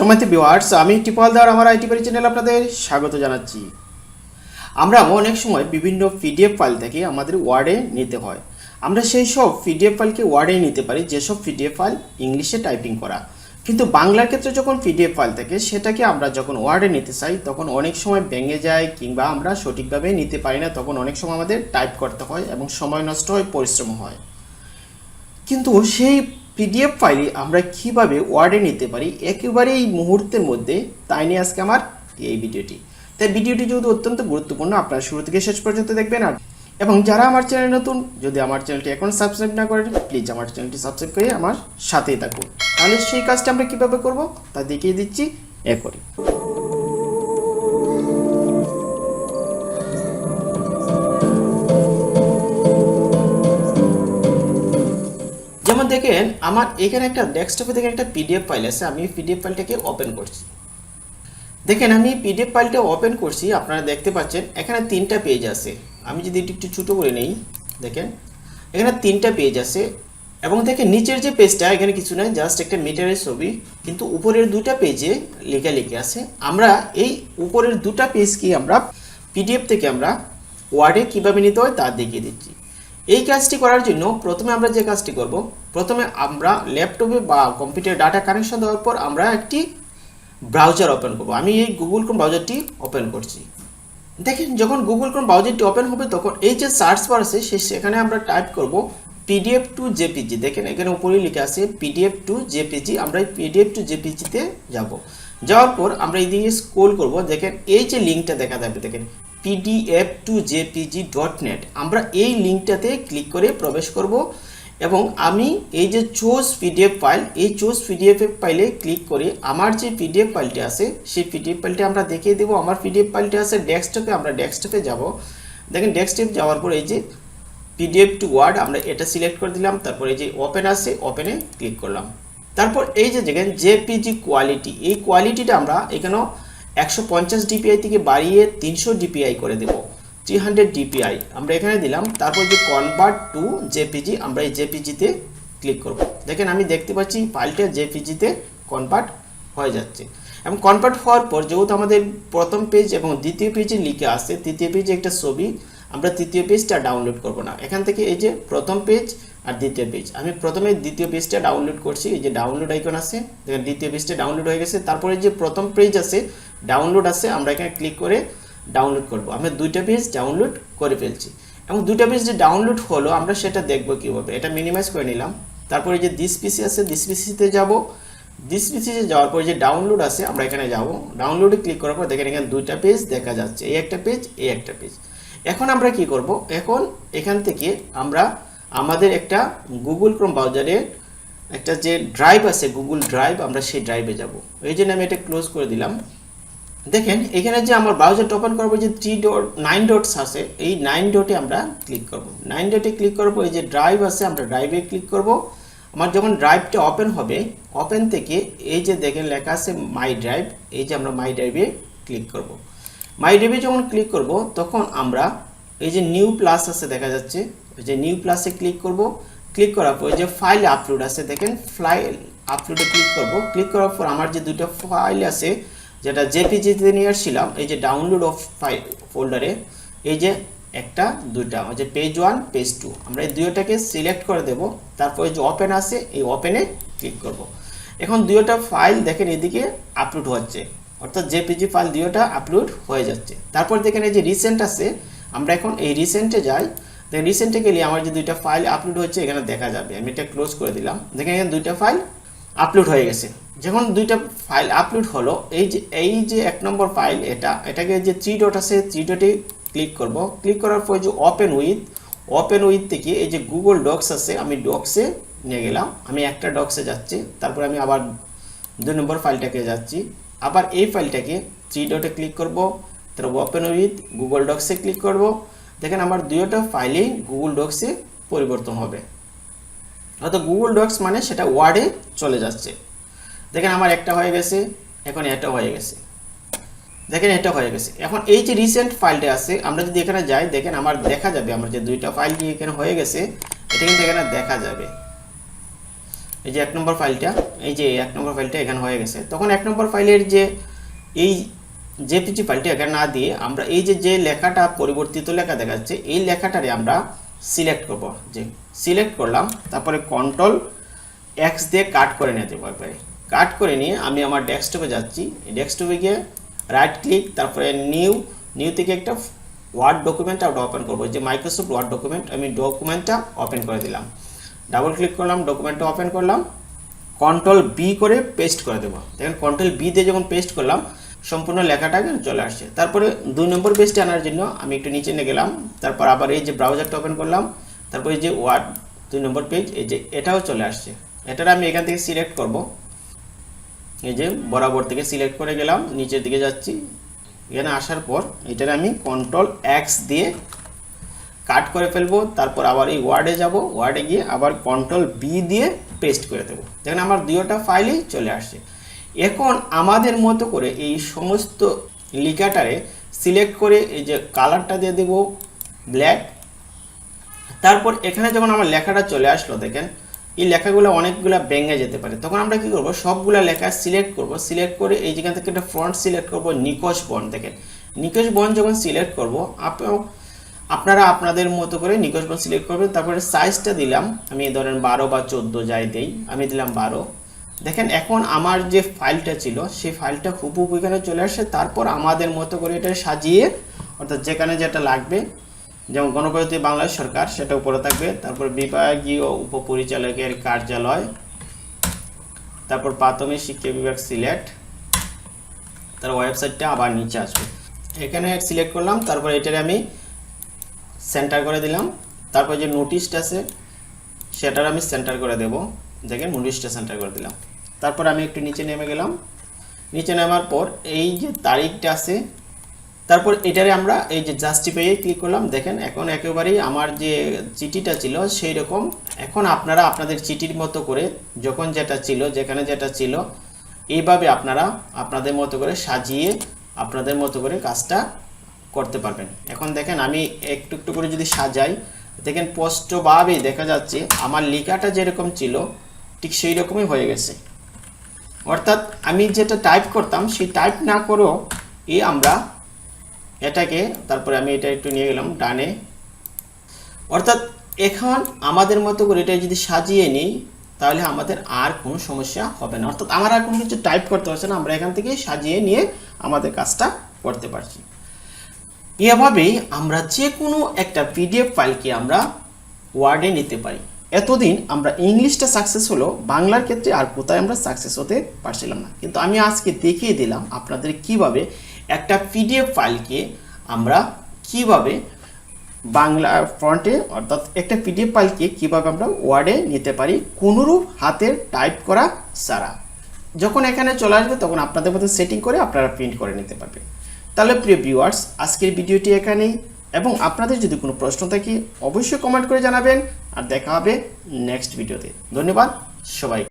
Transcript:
সম্মানিত ভিউয়ার্স আমি টিপল দেওয়ার, আমার আইটি বাড়ি চ্যানেল আপনাদের স্বাগত জানাচ্ছি। আমরা অনেক সময় বিভিন্ন পিডিএফ ফাইল থেকে আমাদের ওয়ার্ডে নিতে হয়। আমরা সেই সব পিডিএফ ফাইলকে ওয়ার্ডে নিতে পারি যেসব পিডিএফ ফাইল ইংলিশে টাইপিং করা। কিন্তু বাংলার ক্ষেত্রে যখন পিডিএফ ফাইল থাকে সেটাকে আমরা যখন ওয়ার্ডে নিতে চাই, তখন অনেক সময় ভেঙে যায় কিংবা আমরা সঠিকভাবে নিতে পারি না, তখন অনেক সময় আমাদের টাইপ করতে হয় এবং সময় নষ্ট হয়, পরিশ্রম হয়। কিন্তু সেই পিডিএফ ফাইলে আমরা কীভাবে ওয়ার্ডে নিতে পারি একেবারে এই মুহূর্তের মধ্যে। তাই নিয়ে আজকে আমার এই ভিডিওটি। তাই ভিডিওটি যেহেতু অত্যন্ত গুরুত্বপূর্ণ, আপনারা শুরু থেকে শেষ পর্যন্ত দেখবেন। আর এবং যারা আমার চ্যানেল নতুন, যদি আমার চ্যানেলটি এখন সাবস্ক্রাইব না করেন প্লিজ আমার চ্যানেলটি সাবস্ক্রাইব করে আমার সাথেই থাকুন। তাহলে সেই কাজটা আমরা কীভাবে করব, তা দেখিয়ে দিচ্ছি এ যেমন দেখেন, আমার এখানে একটা ডেস্কটপে দেখেন একটা পিডিএফ ফাইল আছে, আমি পিডিএফ ফাইলটাকে ওপেন করছি। দেখেন, আমি পিডিএফ ফাইলটা ওপেন করছি, আপনারা দেখতে পাচ্ছেন, এখানে তিনটা পেজ আছে। আমি যদি একটু ছোটো করে নেই, দেখেন, এখানে তিনটা পেজ আছে, এবং দেখেন, নিচের যে পেজটা এখানে কিছু নয় জাস্ট একটা মিটারের ছবি, কিন্তু উপরের দুটা পেজে লেখা লেখা আছে। আমরা এই উপরের দুটা পেজ কি আমরা পিডিএফ থেকে আমরা ওয়ার্ডে কীভাবে নিতে হয়, তা দেখিয়ে দিচ্ছি। এই কাজটি করার জন্য প্রথমে আমরা যে কাজটি করব, প্রথমে আমরা ল্যাপটপে বা কম্পিউটার ডাটা কানেকশন দেওয়ার পর আমরা একটি ব্রাউজার ওপেন করব। আমি এই গুগল ক্রোম ব্রাউজারটি ওপেন করছি। দেখেন, যখন গুগল ক্রোম ব্রাউজারটি ওপেন হবে, তখন এই যে সার্চ বার আছে সেখানে আমরা টাইপ করব পিডিএফ টু জেপিজি। দেখেন, এখানে উপরে লিখে আছে পিডিএফ টু জেপিজি। আমরা এই পিডিএফ টু জেপিজিতে যাব। যাওয়ার পর আমরা এই দিকে স্ক্রোল করব। দেখেন, এই যে লিঙ্কটা দেখা যাবে, দেখেন PDF to JPG dot net আমরা এই লিঙ্কটাতে ক্লিক করে প্রবেশ করব এবং আমি এই যে চোজ পিডিএফ ফাইল এই চোজ পিডিএফ ফাইলে ক্লিক করে আমার যে পিডিএফ ফাইলটি আছে, সেই পিডিএফ ফাইলটি আমরা দেখিয়ে দেবো। আমার পিডিএফ ফাইলটি আছে ডেস্কটপে আমরা ডেস্কটপে যাব। দেখেন ডেস্কটপ যাওয়ার পর এই যে পিডিএফ টু ওয়ার্ড আমরা এটা সিলেক্ট করে দিলাম, তারপর এই যে ওপেন আছে ওপেনে ক্লিক করলাম। তারপর এই যে দেখেন জেপিজি কোয়ালিটি এই কোয়ালিটিটা আমরা এখানেও একশো পঞ্চাশ ডিপিআই থেকে বাড়িয়ে তিনশো ডিপিআই করে দেবো। Three hundred DPI. আমরা এখানে দিলাম, তারপর যে কনভার্ট টু জেপিজি আমরা এই জেপিজিতে ক্লিক করব। দেখেন আমি দেখতে পাচ্ছি ফাইলটা জেপিজিতে কনভার্ট হয়ে যাচ্ছে। এবং কনভার্ট হওয়ার পর যেহেতু আমাদের প্রথম পেজ এবং দ্বিতীয় পেজে লিখে আসছে, তৃতীয় পেজে একটা ছবি, আমরা তৃতীয় পেজটা ডাউনলোড করব না। এখান থেকে এই যে প্রথম পেজ আর দ্বিতীয় পেজ আমি প্রথমে দ্বিতীয় পেজটা ডাউনলোড করছি, এই যে ডাউনলোড আইকন আছে দ্বিতীয় পেজটা ডাউনলোড হয়ে গেছে। তারপরে যে প্রথম পেজ আছে ডাউনলোড আছে, আমরা এখানে ক্লিক করে ডাউনলোড করব। আমরা দুইটা পেজ ডাউনলোড করে ফেলছি। এবং দুইটা পেজ যে ডাউনলোড হলো, আমরা সেটা দেখব কীভাবে। এটা মিনিমাইজ করে নিলাম। তারপরে যে দিস পিসি আছে দিস পিসিতে যাব। দিস পিসিতে যাওয়ার পরে যে ডাউনলোড আছে, আমরা এখানে যাব। ডাউনলোডে ক্লিক করার পর দেখেন এখানে দুইটা পেজ দেখা যাচ্ছে। এই একটা পেজ এই একটা পেজ এখন আমরা কি করব? এখন এখান থেকে আমরা আমাদের একটা গুগল ক্রোম ব্রাউজারে একটা যে ড্রাইভ আছে গুগল ড্রাইভ আমরা সেই ড্রাইভে যাব। এই জন্য আমি এটা ক্লোজ করে দিলাম। দেখেন, এখানে যে আমার ব্রাউজারটা ওপেন করব, যে থ্রি ডট নাইন ডটস আছে, এই নাইন ডটে আমরা ক্লিক করব। নাইন ডটে ক্লিক করব এই যে ড্রাইভ আছে, আমরা ড্রাইভে ক্লিক করব। আমার যখন ড্রাইভটা ওপেন হবে ওপেন থেকে এই যে দেখেন লেখা আছে মাই ড্রাইভ এই যে আমরা মাই ড্রাইভে ক্লিক করব। মাই ড্রাইভে যখন ক্লিক করব, তখন আমরা এই যে নিউ প্লাস আছে দেখা যাচ্ছে ওই যে নিউ প্লাসে ক্লিক করব। ক্লিক করার পর যে ফাইল আপলোড আছে, দেখেন ফাইল আপলোডে ক্লিক করব। ক্লিক করার পর, আমার যে দুটো ফাইল আছে যেটা জেপিজিতে নিয়ে আসছিলাম, এই যে ডাউনলোড অফ ফাইল ফোল্ডারে এই যে একটা, দুইটা যে পেজ ওয়ান পেজ টু আমরা এই দুইটাকে সিলেক্ট করে দেব, তারপর যে ওপেন আছে, এই ওপেনে ক্লিক করব। এখন দুইটা ফাইল দেখেন এদিকে আপলোড হচ্ছে, অর্থাৎ জেপিজি ফাইল দুইটা আপলোড হয়ে যাচ্ছে। তারপর দেখেন এই যে রিসেন্ট আছে, আমরা এখন এই রিসেন্টে যাই দেখেন রিসেন্টে গেলে আমার যে দুইটা ফাইল আপলোড হচ্ছে, এখানে দেখা যাবে, আমি এটা ক্লোজ করে দিলাম, দেখেন এখানে দুইটা ফাইল আপলোড হয়ে গেছে। যখন দুইটা ফাইল আপলোড হলো, এই যে এই যে এক নম্বর ফাইল এটা, এটাকে যে থ্রি ডট আছে থ্রি ডটে ক্লিক করব। ক্লিক করার পর যে ওপেন উইথ ওপেন উইথ থেকে এই যে গুগল ডক্স আছে, আমি ডক্সে নিয়ে গেলাম। আমি একটা ডক্সে যাচ্ছি, তারপর আমি আবার দুই নম্বর ফাইলটাকে যাচ্ছি। আবার এই ফাইলটাকে থ্রি ডটে ক্লিক করব, তারপর ওপেন উইথ গুগল ডক্সে ক্লিক করব। দেখেন আমার দুইটা ফাইলেই গুগল ডক্সে পরিবর্তন হবে। অর্থাৎ গুগল ডক্স মানে সেটা ওয়ার্ডে চলে যাচ্ছে। দেখেন আমার একটা হয়ে গেছে, এখন এটা হয়ে গেছে। দেখেন এটা হয়ে গেছে। এখন এই যে রিসেন্ট ফাইলটা আছে, আমরা যদি এখানে যাই, দেখেন আমার দেখা যাবে, আমার যে দুইটা ফাইল দিয়ে এখানে হয়ে গেছে, এটা কিন্তু এখানে দেখা যাবে। এই যে এক নম্বর ফাইলটা এই যে এক নম্বর ফাইলটা এখানে হয়ে গেছে। তখন এক নম্বর ফাইলের যে এই জেপিজি ফাইলটা এখানে না দিয়ে আমরা এই যে যে লেখাটা পরিবর্তিত লেখা দেখাচ্ছে, এই লেখাটারে আমরা সিলেক্ট করব। যে সিলেক্ট করলাম, তারপরে কন্ট্রোল এক্স দিয়ে কাট করে নিতে পারবে কাট করে নিয়ে আমি আমার ডেস্কটপে যাচ্ছি। ডেস্কটপে গিয়ে রাইট ক্লিক তারপরে নিউ নিউ থেকে একটা ওয়ার্ড ডকুমেন্ট আমরা ওপেন করব। যে মাইক্রোসফট ওয়ার্ড ডকুমেন্ট আমি ডকুমেন্টটা ওপেন করে দিলাম। ডাবল ক্লিক করলাম ডকুমেন্টটা ওপেন করলাম। কন্ট্রোল বি করে পেস্ট করে দেবো। দেখেন কন্ট্রোল বি দিয়ে যখন পেস্ট করলাম, সম্পূর্ণ লেখাটা চলে আসছে। তারপরে দুই নম্বর পেজটা আনার জন্য আমি একটু নিচে নিয়ে গেলাম। তারপর আবার এই যে ব্রাউজারটা ওপেন করলাম। তারপর এই যে ওয়ার্ড দুই নম্বর পেজ এই যে এটাও চলে আসছে। এটার আমি এখান থেকে সিলেক্ট করব। এই যে বরাবর থেকে সিলেক্ট করে গেলাম, নিচের দিকে যাচ্ছি। এখানে আসার পর এটার আমি কন্ট্রোল এক্স দিয়ে কাট করে ফেলব, তারপর আবার এই ওয়ার্ডে যাব ওয়ার্ডে গিয়ে আবার কন্ট্রোল বি দিয়ে পেস্ট করে দেবো। দেখেন আমার দুইটা ফাইলই চলে আসছে। এখন আমাদের মতো করে এই সমস্ত লিখাটারে সিলেক্ট করে এই যে কালারটা দিয়ে দেবো ব্ল্যাক তারপর এখানে যখন আমার লেখাটা চলে আসলো, দেখেন এই লেখাগুলো অনেকগুলো ভেঙে যেতে পারে। তখন আমরা কি করব? সবগুলো লেখা সিলেক্ট করব। সিলেক্ট করে এই যেখান থেকে একটা ফ্রন্ট সিলেক্ট করব, নিকশ বন দেখেন নিকশ বন যখন সিলেক্ট করব আপনার আপনাদের মতো করে নিকশ বন সিলেক্ট করবেন। তারপরে সাইজটা দিলাম। আমি ধরেন বারো বা চোদ্দ যাই দেই, আমি দিলাম বারো। দেখেন এখন আমার যে ফাইলটা ছিল, সেই ফাইলটা হুবহু এখানে চলে আসে। তারপর আমাদের মতো করে এটা সাজিয়ে, অর্থাৎ যেখানে যেটা লাগবে যেমন গণপ্রজাতন্ত্রী বাংলাদেশ সরকার, সেটা উপরে থাকবে। তারপর বিভাগীয় উপপরিচালকের কার্যালয়। তারপর প্রাথমিক শিক্ষা বিভাগ সিলেক্ট তার ওয়েবসাইটটা আবার নিচে আসবে। এখানে সিলেক্ট করলাম, তারপর এটারে আমি সেন্টার করে দিলাম। তারপর যে নোটিশটা আছে, সেটার আমি সেন্টার করে দেব। দেখেন, নোটিশটা সেন্টার করে দিলাম। তারপর আমি একটু নিচে নেমে গেলাম। নিচে নামার পর এই যে তারিখটা আছে তারপর এটারে আমরা এই যে জাস্টিফাইয়ে ক্লিক করলাম, দেখেন এখন একেবারেই আমার যে চিঠিটা ছিল সেই রকম এখন আপনারা আপনাদের চিঠির মতো করে যখন যেটা ছিল, যেখানে যেটা ছিল, এইভাবে আপনারা আপনাদের মতো করে সাজিয়ে আপনাদের মতো করে কাজটা করতে পারবেন। এখন দেখেন আমি একটু একটু করে যদি সাজাই, দেখেন স্পষ্টভাবেই দেখা যাচ্ছে আমার লেখাটা যেরকম ছিল, ঠিক সেই রকমই হয়ে গেছে। অর্থাৎ আমি যেটা টাইপ করতাম, সেই টাইপ না করেও এই আমরা এটাকে, তারপরে আমি এটা একটু নিয়ে গেলাম ডানে। অর্থাৎ এখন আমাদের মতো করে এটা যদি সাজিয়ে নিই, তাহলে আমাদের আর কোনো সমস্যা হবে না। অর্থাৎ আমার আর কোনো কিছু টাইপ করতে হচ্ছে না, আমরা এখান থেকে সাজিয়ে নিয়ে আমাদের কাজটা করতে পারছি। এভাবেই আমরা যে কোনো একটা পিডিএফ ফাইলকে আমরা ওয়ার্ডে নিতে পারি। এতদিন আমরা ইংলিশটা সাকসেস হলো, বাংলার ক্ষেত্রে আর কোথায় আমরা সাকসেস হতে পারছিলাম না। কিন্তু আমি আজকে দেখিয়ে দিলাম আপনাদের কীভাবে একটা পিডিএফ ফাইলকে আমরা কীভাবে বাংলা ফ্রন্টে অর্থাৎ একটা পিডিএফ ফাইলকে কীভাবে আমরা ওয়ার্ডে নিতে পারি, কোনোরূপ হাতের টাইপ করা ছাড়া। যখন এখানে চলে আসবে, তখন আপনাদের মধ্যে সেটিং করে আপনারা প্রিন্ট করে নিতে পারবেন। তাহলে প্রিয় ভিউয়ার্স আজকের ভিডিওটি এখানেই। এবং আপনাদের যদি কোনো প্রশ্ন থাকে, অবশ্যই কমেন্ট করে জানাবেন। আর দেখা হবে নেক্সট ভিডিওতে ধন্যবাদ সবাই